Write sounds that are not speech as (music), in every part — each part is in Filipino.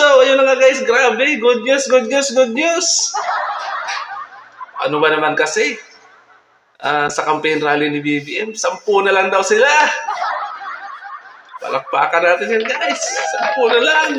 So, ayun na nga guys, grabe, good news, good news, good news. Ano ba naman kasi? Ah, sa campaign rally ni BBM, sampu na lang daw sila. Palakpakan natin yan guys, sampu na lang.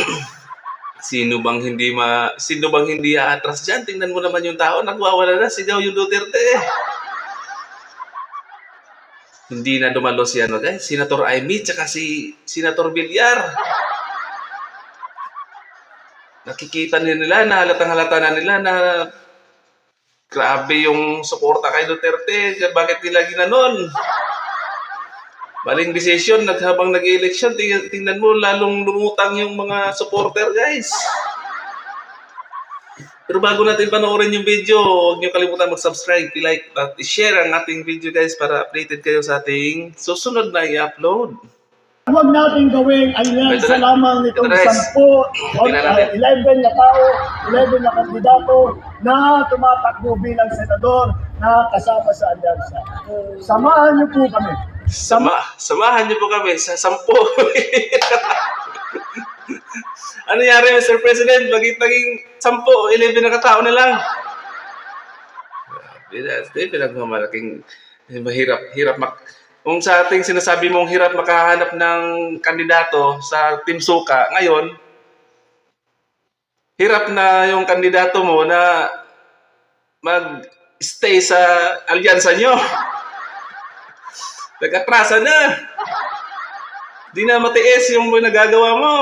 (clears throat) Sino bang hindi ma sino bang hindi aatras diyan? Tingnan mo naman yung tao, nagwawala na sigaw yung Duterte. Hindi na dumalo si ano guys, Senator Amy tsaka si Senator Villar. Nakikita nila na halatang halata na nila na grabe yung suporta kay Duterte. Bakit nila ginanon? Maling desisyon, naghabang nag-election, ting- tingnan mo, lalong lumutang yung mga supporter, guys. Pero bago natin panoorin yung video, huwag niyo kalimutan mag-subscribe, i-like, at i-share ang ating video, guys, para updated kayo sa ating susunod na i-upload. Huwag natin gawing alyansa na. lamang nitong. 10 o uh, 11 na tao, 11 na kandidato na tumatakbo bilang senador na kasama sa alyansa. Samahan niyo po kami. Sama, samahan niyo po kami sa sampo. (laughs) ano nangyari, Mr. President? Bakit naging sampo, 11 na katao na lang? Grabe Hindi, pinagmamalaking mahirap, hirap mak... Kung sa ating sinasabi mong hirap makahanap ng kandidato sa Team Suka, ngayon, hirap na yung kandidato mo na mag-stay sa alyansa nyo. (laughs) Nag-atrasa na. Di na matiis yung nagagawa mo.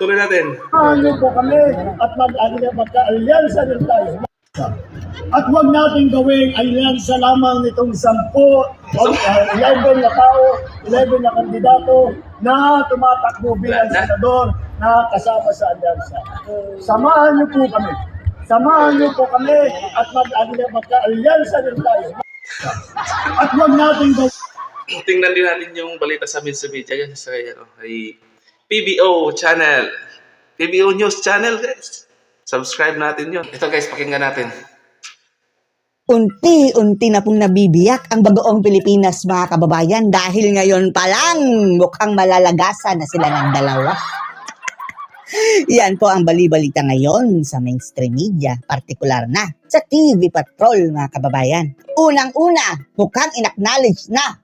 Tuloy natin. Niyo po kami at mag- magka-alyansa din tayo. At huwag natin gawing alyansa lamang nitong 10 o uh, 11 na tao, 11 na kandidato na tumatakbo bilang senador na kasama sa alyansa. Samahan niyo po kami. Samahan niyo po kami at mag- magka-alyansa din tayo. At huwag natin gawing Tingnan din natin yung balita sa Minsa Media yan sa ano, ay PBO channel. PBO News channel, guys. Subscribe natin yun. Ito guys, pakinggan natin. Unti-unti na pong nabibiyak ang bagoong Pilipinas mga kababayan dahil ngayon pa lang mukhang malalagasan na sila ng dalawa. Yan po ang balibalita ngayon sa mainstream media, partikular na sa TV Patrol mga kababayan. Unang-una, mukhang inacknowledge na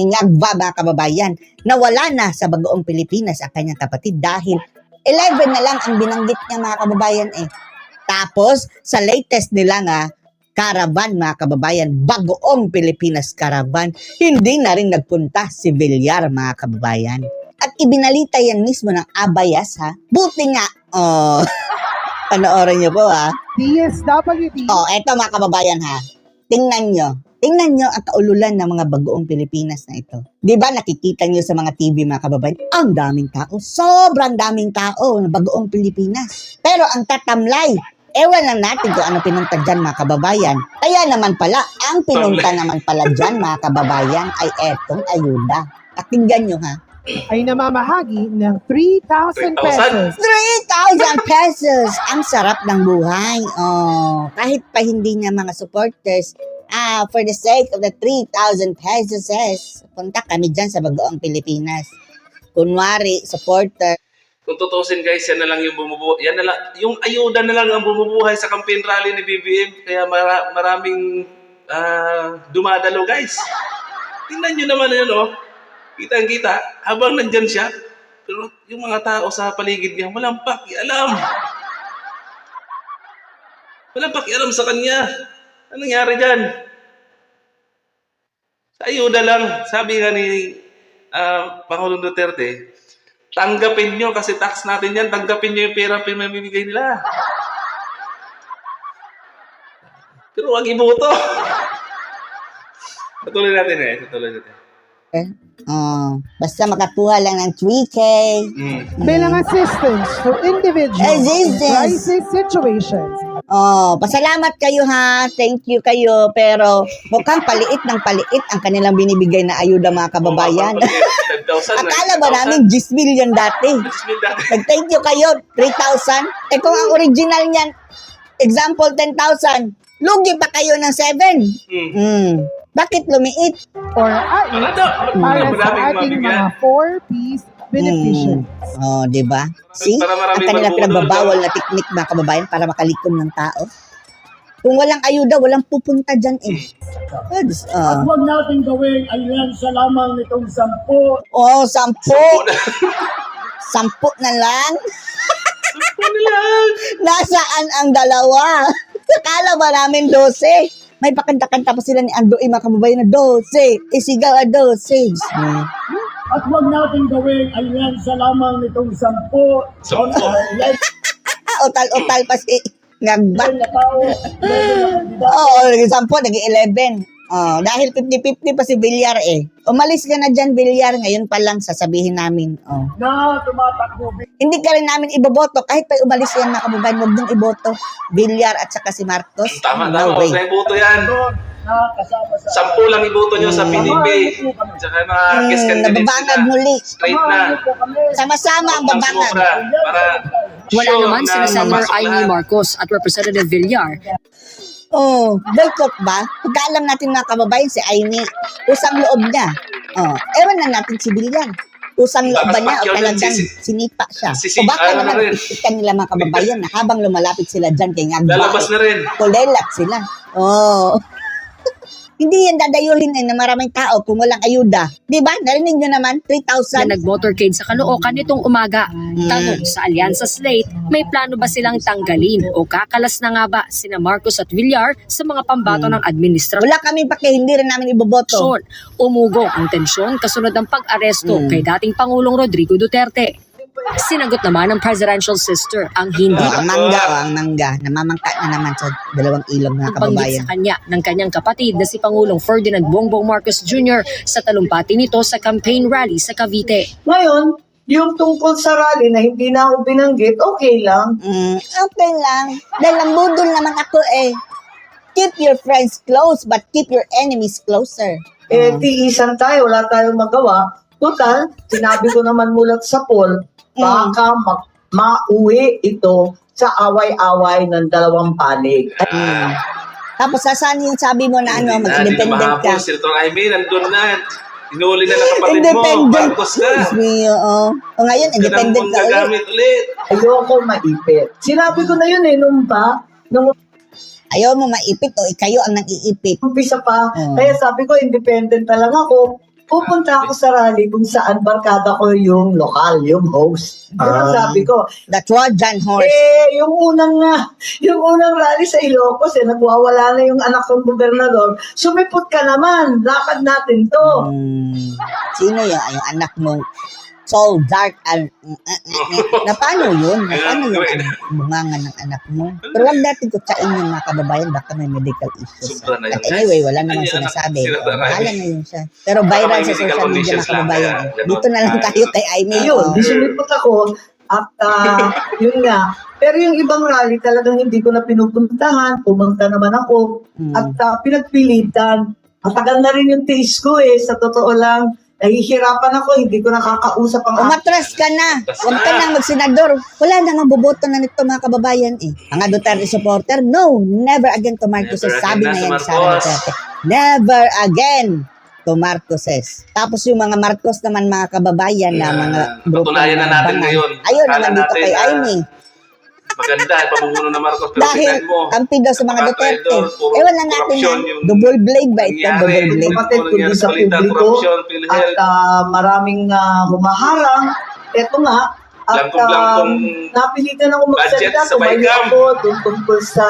ni Ngagba mga kababayan na wala na sa bagoong Pilipinas ang kanyang kapatid dahil 11 na lang ang binanggit niya mga kababayan eh. Tapos, sa latest nila nga, caravan mga kababayan, bagoong Pilipinas caravan, hindi na rin nagpunta si Villar mga kababayan. At ibinalita yan mismo ng Abayas ha. Buti nga, oh, (laughs) panoorin niyo po ha. DSWD Oh, eto mga kababayan ha. Tingnan nyo. Tingnan nyo ang kaululan ng mga bagoong Pilipinas na ito. Di ba nakikita nyo sa mga TV mga kababayan? Ang daming tao. Sobrang daming tao na bagoong Pilipinas. Pero ang tatamlay, ewan lang natin kung ano pinunta dyan mga kababayan. Kaya naman pala, ang pinunta naman pala dyan mga kababayan ay etong ayuda. At tingnan nyo ha. ay namamahagi ng 3,000 3,000? pesos 3,000 pesos! Ang sarap ng buhay. Oh, kahit pa hindi niya mga supporters, ah, for the sake of the 3,000 pesos, yes, punta kami dyan sa Bagoong Pilipinas. Kunwari, supporter, Kung tutusin guys, yan na lang yung bumubuhay. Yan na lang, yung ayuda na lang ang bumubuhay sa campaign rally ni BBM. Kaya mara- maraming ah, dumadalo guys. Tingnan nyo naman yun, oh. Kitang kita, habang nandyan siya, pero yung mga tao sa paligid niya, walang pakialam. Walang pakialam sa kanya. Anong nangyari dyan? Sa ayuda lang. Sabi nga ni ah, Pangulong Duterte, tanggapin nyo kasi tax natin yan, tanggapin nyo yung pera pinamimigay nila. Pero wag iboto. (laughs) Patuloy natin eh, patuloy natin. Oh, basta makakuha lang ng 3K. Mm. bilang assistance for individuals in Assistance. crisis situations. Oh, pasalamat kayo ha. Thank you kayo. Pero mukhang paliit ng paliit ang kanilang binibigay na ayuda mga kababayan. 10,000 (laughs) Akala ba namin 10 million dati? Nag-thank you kayo, 3,000. Eh kung ang original niyan, example 10,000, lugi pa kayo ng 7. Mm. Hmm. Bakit lumiit? Or ay, Ano daw? para sa Maraming ating mga 4-piece beneficiaries. Oh, di ba? See? Ang kanila pinagbabawal na teknik mga kababayan para makalikom ng tao. Kung walang ayuda, walang pupunta dyan eh. Ah, Diyos, At ah. huwag natin gawing alyansa lamang nitong sampo Oh, sampu. Sampu na. (laughs) Sampu na lang. Sampu na lang. (laughs) Nasaan ang dalawa? Akala ba namin 12? May pakanta-kanta pa sila ni Andoy, mga kababayan na 12. Isigaw a 12. Diyos me. At huwag natin gawing alyansa lamang nitong sampo Sampo. o uh, (laughs) Ah, utal-utal pa si Ngagba. 11 na tao, 11 na kandidato. Oo, naging 10, naging 11. Oh, dahil 50-50 pa si Villar eh. Umalis ka na dyan, Villar. Ngayon pa lang sasabihin namin. Oh. na tumatakbo Hindi ka rin namin iboboto. Kahit pa umalis yan mga kababayan, huwag niyong iboto. Villar at saka si Marcos. Tama, no tama. Huwag na iboto yan. sa Sampu lang iboto nyo sa Mm. PDP. Tsaka mga kiss Hmm, candidates nababangag muli. Straight na. Sama-sama ang babangag. Para Wala sure naman na sina Senator mapasok Amy lahat. Marcos at Representative Villar Oh, boycott ba? Pagkaalam natin mga kababayan, si Aimee, usang loob niya. Oh, ewan na natin si Villar. Usang loob ba niya o talagang sinipa siya? sisi- o baka ano naman ipitan nila mga kababayan na habang lumalapit sila dyan kay Ngagba. Lalabas na rin. Kulelat sila. Oh. Hindi yan dadayuhin eh, na maraming tao kung walang ayuda. Di ba? Narinig nyo naman, na 3,000. nag-motorcade sa Caloocan nitong umaga. Tanong sa Alyansa Slate, may plano ba silang tanggalin o kakalas na nga ba sina Marcos at Villar sa mga pambato ng administrasyon? Wala kami pake, hindi rin namin iboboto. Umugong ang tensyon kasunod ng pag-aresto Mm. kay dating Pangulong Rodrigo Duterte. Sinagot naman ng presidential sister ang hindi Oh, ang mangga, oh, ang mangga. Namamangka na naman sa dalawang ilog mga banggit kababayan. sa kanya ng kanyang kapatid na si Pangulong Ferdinand Bongbong Marcos Jr. sa talumpati nito sa campaign rally sa Cavite. Ngayon, yung tungkol sa rally na hindi na ako binanggit, okay lang. Mm, okay lang. Dahil lambudol naman ako eh. Keep your friends close but keep your enemies closer. Eh, tiisan tayo, wala tayong magawa. Total, sinabi ko naman mulat sa poll, baka ma- mauwi ito sa away-away ng dalawang panig. Mm. Tapos sasaan yung sabi mo na ano, Hindi na, mag-independent hindi na ka. mahapon. Si Senator Amy, nandun na. Inuli na ng kapatid mo. Independent. Marcos ka. Excuse me, oo. O ngayon, independent ka ulit. gagamit ulit. Ayoko maipit. Sinabi ko na yun eh, nung pa, nung Ayaw mo maipit o ikayo ang nang-iipit. umpisa pa. Mm. Kaya sabi ko, independent na lang ako. Pupunta ako sa rally kung saan barkada ko yung lokal, yung host. Kaya Ah. sabi ko, The Trojan horse. Eh, yung unang nga, yung unang rally sa Ilocos, eh, nagwawala na yung anak kong gobernador. Sumipot ka naman, lakad natin to. Hmm. Sino yun? Ay, Yung anak mo. So dark and na paano yun? Na paano yun ang bunganga ng anak mo? Pero wag natin kutsain yung mga kababayan baka may medical issues. Sobra na yun, But anyway, wala namang sinasabi. bahala na yun siya. Pero viral sa social media mga kababayan. eh. Dito na lang tayo kay Aimee. Ayun, oh. di sumipot ako. At ah, (laughs) yun nga. Pero yung ibang rally talagang hindi ko na pinupuntahan. Pumunta naman ako. Mm. At ah, pinagpilitan. Matagal na rin yung taste ko eh. Sa totoo lang, nahihirapan ako. Hindi ko nakakausap ang Umatras ka na. Huwag ka na. nang magsenador. Wala na nga boboto na nito mga kababayan eh. Mga Duterte supporter, no, never again to Marcoses. Never Sabi na na yan sa Marcos. Duterte. Never again to Marcoses. Tapos yung mga Marcos naman mga kababayan na Yeah. mga grupo Patunayan na natin ngayon. Ayun naman dito kay na Aimee. Maganda, pamumuno na Marcos. Pero Dahil mo. kampi daw sa mga Duterte. traidor, Ewan na natin na yung double blade ba ito? Double blade. Kapatid, kundi sa publiko, at ah, maraming ah, humaharang. Eto nga, at um, napilitan ako magsalita. Baykam. ako dun tungkol sa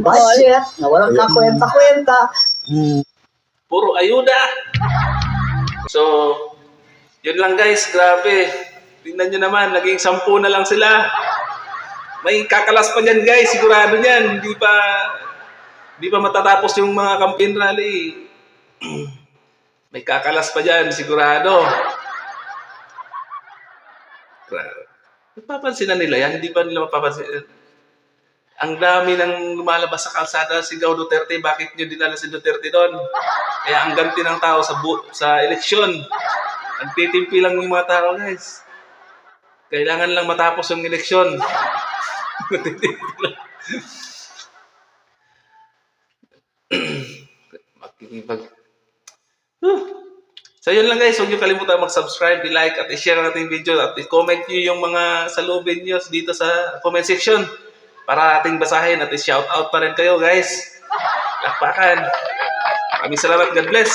budget na walang kakwenta-kwenta. Mm. Puro ayuda. So, yun lang guys, grabe. Tingnan nyo naman, naging sampu na lang sila. May kakalas pa dyan guys, sigurado yan. Hindi pa, hindi pa matatapos yung mga campaign rally. (clears throat) May kakalas pa dyan, sigurado. Napapansin na nila yan, hindi ba nila mapapansin? Ang dami nang lumalabas sa kalsada, sigaw Duterte, bakit nyo dinala si Duterte doon? Kaya ang ganti ng tao sa bu- sa eleksyon. Ang titimpi lang yung mga tao, guys. Kailangan lang matapos yung eleksyon. Makikipag... So yun lang guys, huwag niyo kalimutan mag-subscribe, i-like at i-share ang ating video at i-comment niyo yung mga salubin niyo dito sa comment section para ating basahin at i-shout out pa rin kayo guys. Lakpakan. Maraming salamat. God bless.